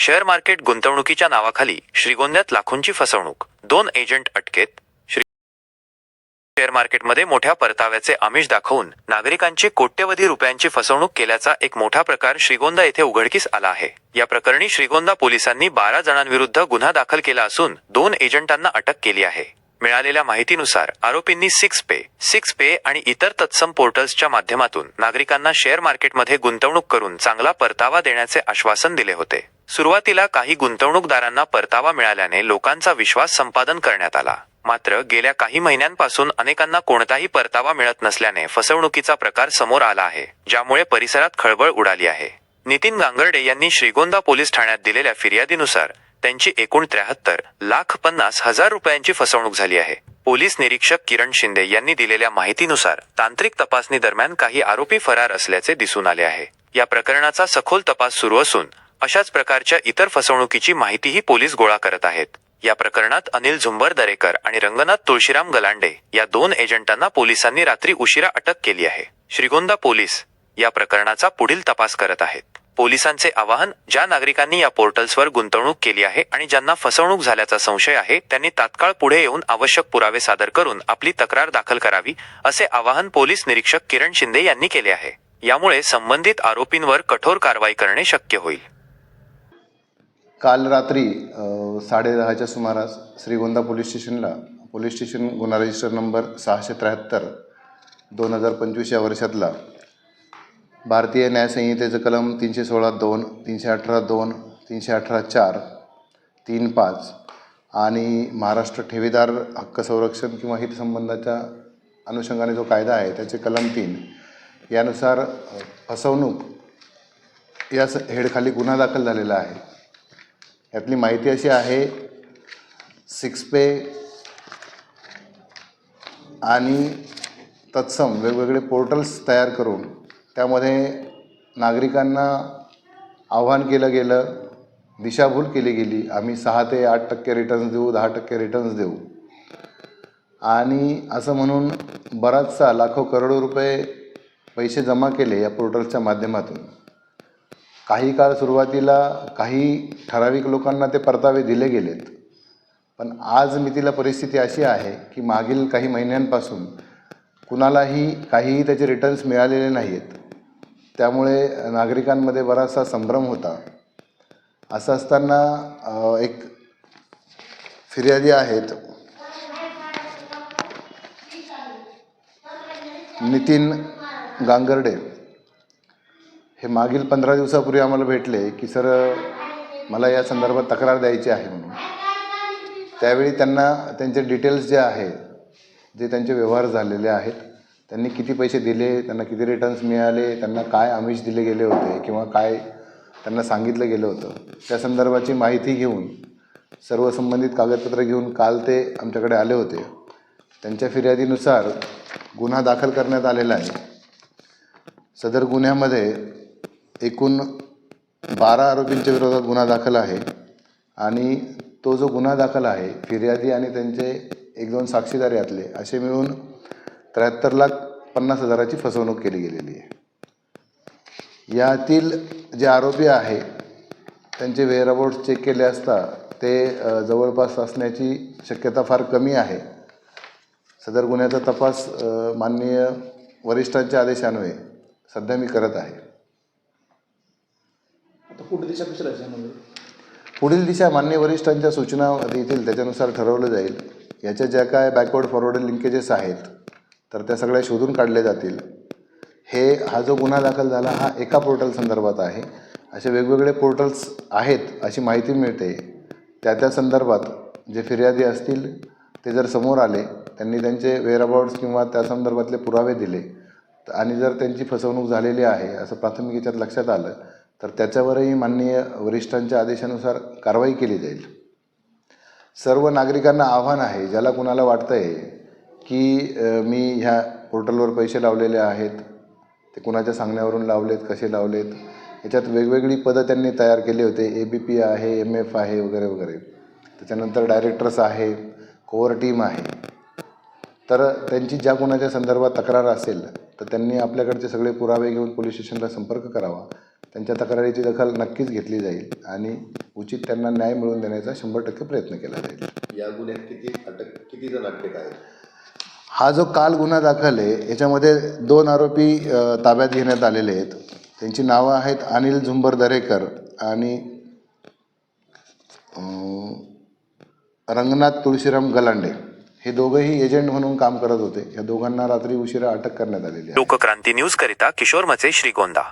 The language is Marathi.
शेअर मार्केट गुंतवणुकीच्या नावाखाली श्रीगोंद्यात लाखोंची फसवणूक. दोन एजंट अटकेत. श्री शेअर मार्केटमध्ये मोठ्या परताव्याचे आमिष दाखवून नागरिकांची कोट्यवधी रुपयांची फसवणूक केल्याचा एक मोठा प्रकार श्रीगोंदा येथे उघडकीस आला आहे. या प्रकरणी श्रीगोंदा पोलिसांनी बारा जणांविरुद्ध गुन्हा दाखल केला असून दोन एजंटांना अटक केली आहे. मिळालेल्या माहितीनुसार आरोपींनी सिक्स पे सिक्स पे आणि इतर तत्सम पोर्टल्सच्या माध्यमातून नागरिकांना शेअर मार्केटमध्ये गुंतवणूक करून चांगला परतावा देण्याचे आश्वासन दिले होते. सुरुवातीला काही गुंतवणूकदारांना परतावा मिळाल्याने लोकांचा विश्वास संपादन करण्यात आला. मात्र गेल्या काही महिन्यांपासून अनेकांना कोणताही परतावा मिळत नसल्याने फसवणुकीचा प्रकार समोर आला आहे ज्यामुळे परिसरात खळबळ उडाली आहे. नितीन गांगर्डे यांनी श्रीगोंदा पोलीस ठाण्यात दिलेल्या फिर्यादीनुसार त्यांची एकूण त्र्याहत्तर लाख पन्नास हजार रुपयांची फसवणूक झाली आहे. पोलीस निरीक्षक किरण शिंदे यांनी दिलेल्या माहितीनुसार तांत्रिक तपासणी दरम्यान काही आरोपी फरार असल्याचे दिसून आले आहे. या प्रकरणाचा सखोल तपास सुरू असून अशाच प्रकारच्या इतर फसवणुकीची माहितीही पोलीस गोळा करत आहेत. या प्रकरणात अनिल झुंबर दरेकर आणि रंगनाथ तुळशीराम गलांडे या दोन एजंटांना पोलिसांनी रात्री उशिरा अटक केली आहे. श्रीगोंदा पोलीस या प्रकरणाचा पुढील तपास करत आहेत. पोलिसांचे आवाहन ज्या नागरिकांनी या पोर्टल्सवर गुंतवणूक केली आहे आणि ज्यांना फसवणूक झाल्याचा संशय आहे त्यांनी तात्काळ पुढे येऊन आवश्यक पुरावे सादर करून आपली तक्रार दाखल करावी असे आवाहन पोलीस निरीक्षक किरण शिंदे यांनी केले आहे. यामुळे संबंधित आरोपींवर कठोर कारवाई करणे शक्य होईल. काल रात्री साडे साडेदहाच्या सुमारास श्रीगोंदा पोलीस स्टेशनला पोलीस स्टेशन गुन्हा रजिस्टर नंबर सहाशे त्र्याहत्तर दोन हजार पंचवीस या वर्षातला भारतीय न्यायसंहितेचं कलम तीनशे सोळा दोन तीनशे अठरा दोन तीनशे अठरा चार तीन पाच आणि महाराष्ट्र ठेवीदार हक्क संरक्षण किंवा हितसंबंधाच्या अनुषंगाने जो कायदा आहे त्याचे कलम तीन. यानुसार फसवणूक या स- हेडखाली गुन्हा दाखल झालेला आहे. यातली माहिती अशी आहे सिक्स पे आणि तत्सम वेगवेगळे पोर्टल्स तयार करून त्यामध्ये नागरिकांना आव्हान केलं गेलं दिशाभूल केली गेली आम्ही सहा ते आठ टक्के रिटर्न्स देऊ दहा टक्के रिटर्न्स देऊ. आणि असं म्हणून बराचसा लाखो करोडो रुपये पैसे जमा केले या पोर्टल्सच्या माध्यमातून. काही काळ सुरुवातीला काही ठराविक लोकांना ते परतावे दिले गेलेत. पण आज मितीला परिस्थिती अशी आहे की मागील काही महिन्यांपासून कुणालाही काहीही त्याचे रिटर्न्स मिळालेले नाही आहेत त्यामुळे नागरिकांमध्ये बराचसा संभ्रम होता. असं असताना एक फिर्यादी आहेत. नितीन गांगर्डे. हे मागील पंधरा दिवसापूर्वी आम्हाला भेटले की सर मला या संदर्भात तक्रार द्यायची आहे म्हणून. त्यावेळी त्यांना त्यांचे डिटेल्स जे आहे जे त्यांचे व्यवहार झालेले आहेत त्यांनी किती पैसे दिले त्यांना किती रिटर्न्स मिळाले त्यांना काय आमिष दिले गेले होते किंवा काय त्यांना सांगितलं गेलं होतं त्या संदर्भाची माहिती घेऊन सर्व संबंधित कागदपत्र घेऊन काल ते आमच्याकडे आले होते. त्यांच्या फिर्यादीनुसार गुन्हा दाखल करण्यात आलेला आहे. सदर गुन्ह्यामध्ये एकूण बारा आरोपींच्या विरोधात गुन्हा दाखल आहे आणि तो जो गुन्हा दाखल आहे फिर्यादी आणि त्यांचे एक दोन साक्षीदार यातले असे मिळून त्र्याहत्तर लाख पन्नास हजाराची फसवणूक केली गेलेली आहे. यातील जे आरोपी आहे त्यांचे वेअरअबाउट्स चेक केले असता ते जवळपास असण्याची शक्यता फार कमी आहे. सदर गुन्ह्याचा तपास माननीय वरिष्ठांच्या आदेशान्वये सध्या मी करत आहे. पुढील दिशा मान्य वरिष्ठांच्या सूचना देतील त्याच्यानुसार ठरवलं जाईल. याच्या ज्या काय बॅकवर्ड फॉरवर्ड लिंकेजेस आहेत तर त्या सगळ्या शोधून काढल्या जातील. हे हा जो गुन्हा दाखल झाला हा एका पोर्टल संदर्भात आहे. असे वेगवेगळे पोर्टल्स आहेत अशी माहिती मिळते. त्या त्या संदर्भात जे फिर्यादी असतील ते जर समोर आले त्यांनी त्यांचे वेअरअबाउट्स किंवा त्या संदर्भातले पुरावे दिले आणि जर त्यांची फसवणूक झालेली आहे असं प्राथमिक याच्यात लक्षात आलं तर त्याच्यावरही माननीय वरिष्ठांच्या आदेशानुसार कारवाई केली जाईल. सर्व नागरिकांना आव्हान आहे ज्याला कुणाला वाटतं आहे की मी ह्या पोर्टलवर पैसे लावलेले आहेत ते कुणाच्या सांगण्यावरून लावलेत कसे लावलेत याच्यात वेगवेगळी पदं त्यांनी तयार केली होते. ए बी पी आहे एम एफ आहे वगैरे वगैरे. त्याच्यानंतर डायरेक्टर्स आहे कोअर टीम आहे. तर त्यांची ज्या कोणाच्या संदर्भात तक्रार असेल तर त्यांनी आपल्याकडचे सगळे पुरावे घेऊन पोलीस स्टेशनला संपर्क करावा. त्यांच्या तक्रारीची दखल नक्कीच घेतली जाईल आणि उचित त्यांना न्याय मिळवून देण्याचा शंभर टक्के प्रयत्न केला जाईल. या गुन्ह्यात किती अटक किती जण अटकेत आहेत? हा जो काल गुन्हा दाखल आहे याच्यामध्ये दोन आरोपी ताब्यात घेण्यात आलेले आहेत. त्यांची नावं आहेत अनिल झुंबर दरेकर आणि रंगनाथ तुळशीराम गलांडे. हे दोघंही एजंट म्हणून काम करत होते. या दोघांना रात्री उशिरा अटक करण्यात आलेली लोकक्रांती न्यूज करिता किशोर मचे श्रीगोंदा.